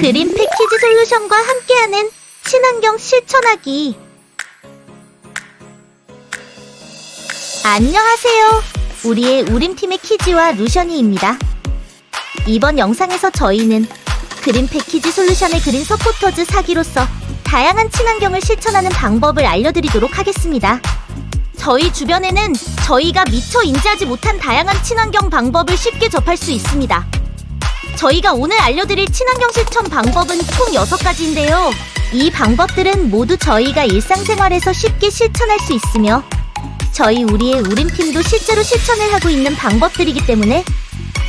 그린 패키지 솔루션과 함께하는 친환경 실천하기. 안녕하세요. 우리의 우림팀의 키지와 루션이입니다. 이번 영상에서 저희는 그린 패키지 솔루션의 그린 서포터즈 사기로서 다양한 친환경을 실천하는 방법을 알려드리도록 하겠습니다. 저희 주변에는 저희가 미처 인지하지 못한 다양한 친환경 방법을 쉽게 접할 수 있습니다. 저희가 오늘 알려드릴 친환경 실천 방법은 총 6가지인데요. 이 방법들은 모두 저희가 일상생활에서 쉽게 실천할 수 있으며 저희 우리의 우림팀도 실제로 실천을 하고 있는 방법들이기 때문에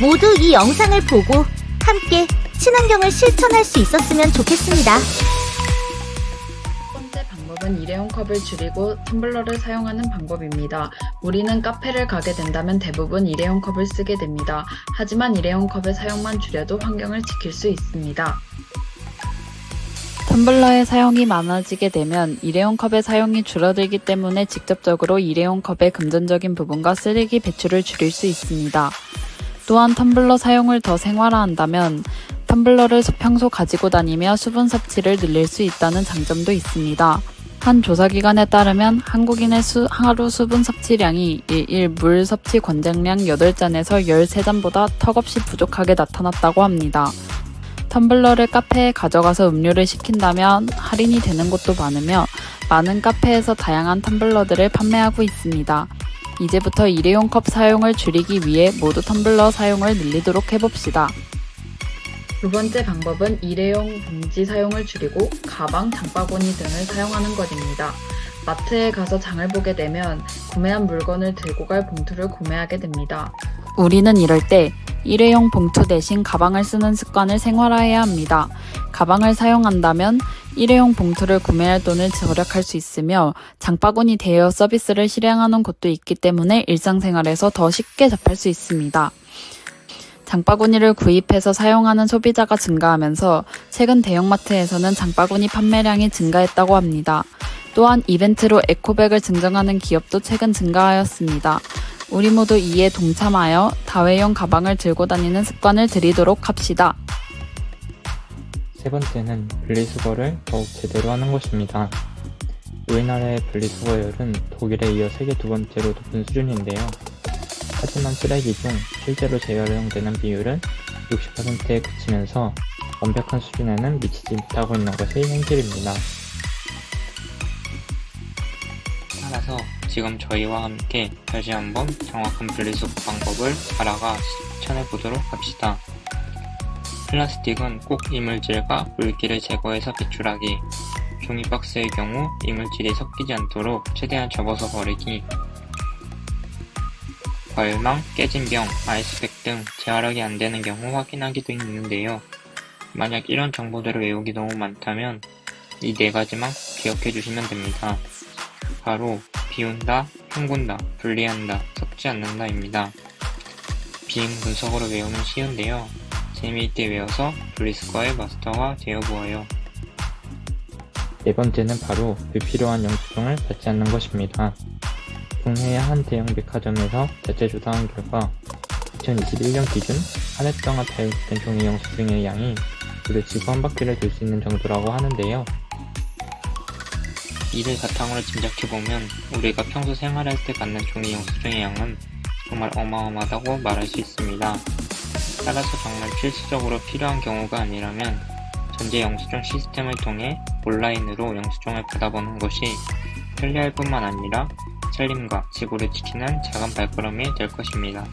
모두 이 영상을 보고 함께 친환경을 실천할 수 있었으면 좋겠습니다. 방법은 일회용 컵을 줄이고 텀블러를 사용하는 방법입니다. 우리는 카페를 가게 된다면 대부분 일회용 컵을 쓰게 됩니다. 하지만 일회용 컵의 사용만 줄여도 환경을 지킬 수 있습니다. 텀블러의 사용이 많아지게 되면 일회용 컵의 사용이 줄어들기 때문에 직접적으로 일회용 컵의 금전적인 부분과 쓰레기 배출을 줄일 수 있습니다. 또한 텀블러 사용을 더 생활화한다면 텀블러를 평소 가지고 다니며 수분 섭취를 늘릴 수 있다는 장점도 있습니다. 한 조사기관에 따르면 한국인의 수- 하루 수분 섭취량이 일일 물 섭취 권장량 8잔에서 13잔보다 턱없이 부족하게 나타났다고 합니다. 텀블러를 카페에 가져가서 음료를 시킨다면 할인이 되는 곳도 많으며 많은 카페에서 다양한 텀블러들을 판매하고 있습니다. 이제부터 일회용 컵 사용을 줄이기 위해 모두 텀블러 사용을 늘리도록 해봅시다. 두 번째 방법은 일회용 봉지 사용을 줄이고 가방, 장바구니 등을 사용하는 것입니다. 마트에 가서 장을 보게 되면 구매한 물건을 들고 갈 봉투를 구매하게 됩니다. 우리는 이럴 때 일회용 봉투 대신 가방을 쓰는 습관을 생활화해야 합니다. 가방을 사용한다면 일회용 봉투를 구매할 돈을 절약할 수 있으며 장바구니 대여 서비스를 실행하는 곳도 있기 때문에 일상생활에서 더 쉽게 접할 수 있습니다. 장바구니를 구입해서 사용하는 소비자가 증가하면서 최근 대형마트에서는 장바구니 판매량이 증가했다고 합니다. 또한 이벤트로 에코백을 증정하는 기업도 최근 증가하였습니다. 우리 모두 이에 동참하여 다회용 가방을 들고 다니는 습관을 들이도록 합시다. 세 번째는 분리수거를 더욱 제대로 하는 것입니다. 우리나라의 분리수거율은 독일에 이어 세계 두 번째로 높은 수준인데요. 하지만 쓰레기 중 실제로 재활용되는 비율은 60%에 그치면서 완벽한 수준에는 미치지 못하고 있는 것이 현실입니다. 따라서 지금 저희와 함께 다시 한번 정확한 분리수거 방법을 알아가 실천해 보도록 합시다. 플라스틱은 꼭 이물질과 물기를 제거해서 배출하기, 종이박스의 경우 이물질이 섞이지 않도록 최대한 접어서 버리기, 과일망, 깨진 병, 아이스팩 등 재활용이 안 되는 경우 확인하기도 있는데요. 만약 이런 정보들을 외우기 너무 많다면 이 네 가지만 기억해 주시면 됩니다. 바로 비운다, 헹군다, 분리한다, 섞지 않는다입니다. 비행 분석으로 외우면 쉬운데요. 재미있게 외워서 분리수거의 마스터가 되어보아요. 네 번째는 바로 불필요한 영수증을 받지 않는 것입니다. 국내의 한 대형 백화점에서 자체 조사한 결과 2021년 기준 한 해 동안 발행된 종이 영수증의 양이 무려 지구 한 바퀴를 돌 수 있는 정도라고 하는데요. 이를 바탕으로 짐작해보면 우리가 평소 생활할 때 받는 종이 영수증의 양은 정말 어마어마하다고 말할 수 있습니다. 따라서 정말 필수적으로 필요한 경우가 아니라면 전제 영수증 시스템을 통해 온라인으로 영수증을 받아보는 것이 편리할 뿐만 아니라 살림과 지구를 지키는 작은 발걸음이 될 것입니다.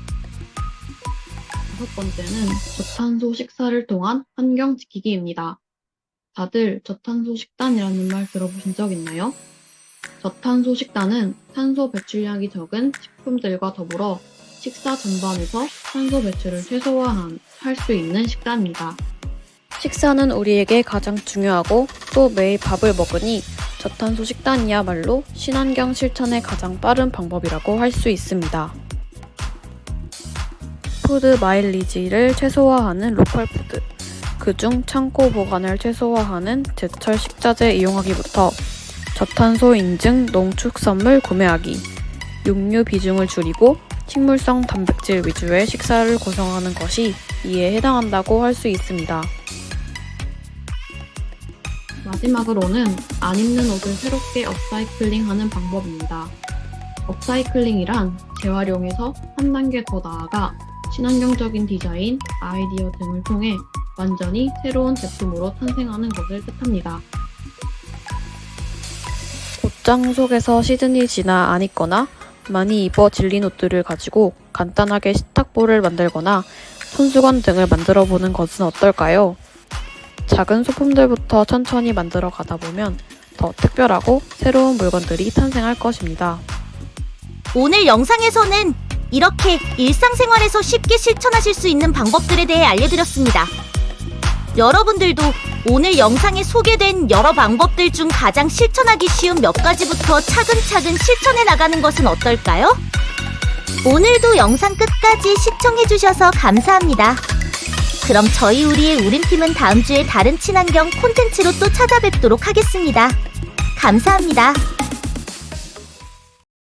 다섯 번째는 저탄소 식사를 통한 환경 지키기입니다. 다들 저탄소 식단이라는 말 들어보신 적 있나요? 저탄소 식단은 탄소 배출량이 적은 식품들과 더불어 식사 전반에서 탄소 배출을 최소화할 수 있는 식단입니다. 식사는 우리에게 가장 중요하고 또 매일 밥을 먹으니 저탄소 식단이야말로 친환경 실천의 가장 빠른 방법이라고 할 수 있습니다. 푸드 마일리지를 최소화하는 로컬 푸드, 그중 창고 보관을 최소화하는 제철 식자재 이용하기부터 저탄소 인증 농축산물 구매하기, 육류 비중을 줄이고 식물성 단백질 위주의 식사를 구성하는 것이 이에 해당한다고 할 수 있습니다. 마지막으로는 안 입는 옷을 새롭게 업사이클링하는 방법입니다. 업사이클링이란 재활용에서 한 단계 더 나아가 친환경적인 디자인, 아이디어 등을 통해 완전히 새로운 제품으로 탄생하는 것을 뜻합니다. 옷장 속에서 시즌이 지나 안 입거나 많이 입어 질린 옷들을 가지고 간단하게 식탁보를 만들거나 손수건 등을 만들어 보는 것은 어떨까요? 작은 소품들부터 천천히 만들어 가다 보면 더 특별하고 새로운 물건들이 탄생할 것입니다. 오늘 영상에서는 이렇게 일상생활에서 쉽게 실천하실 수 있는 방법들에 대해 알려드렸습니다. 여러분들도 오늘 영상에 소개된 여러 방법들 중 가장 실천하기 쉬운 몇 가지부터 차근차근 실천해 나가는 것은 어떨까요? 오늘도 영상 끝까지 시청해주셔서 감사합니다. 그럼 저희 우리의 우림팀은 다음 주에 다른 친환경 콘텐츠로 또 찾아뵙도록 하겠습니다. 감사합니다.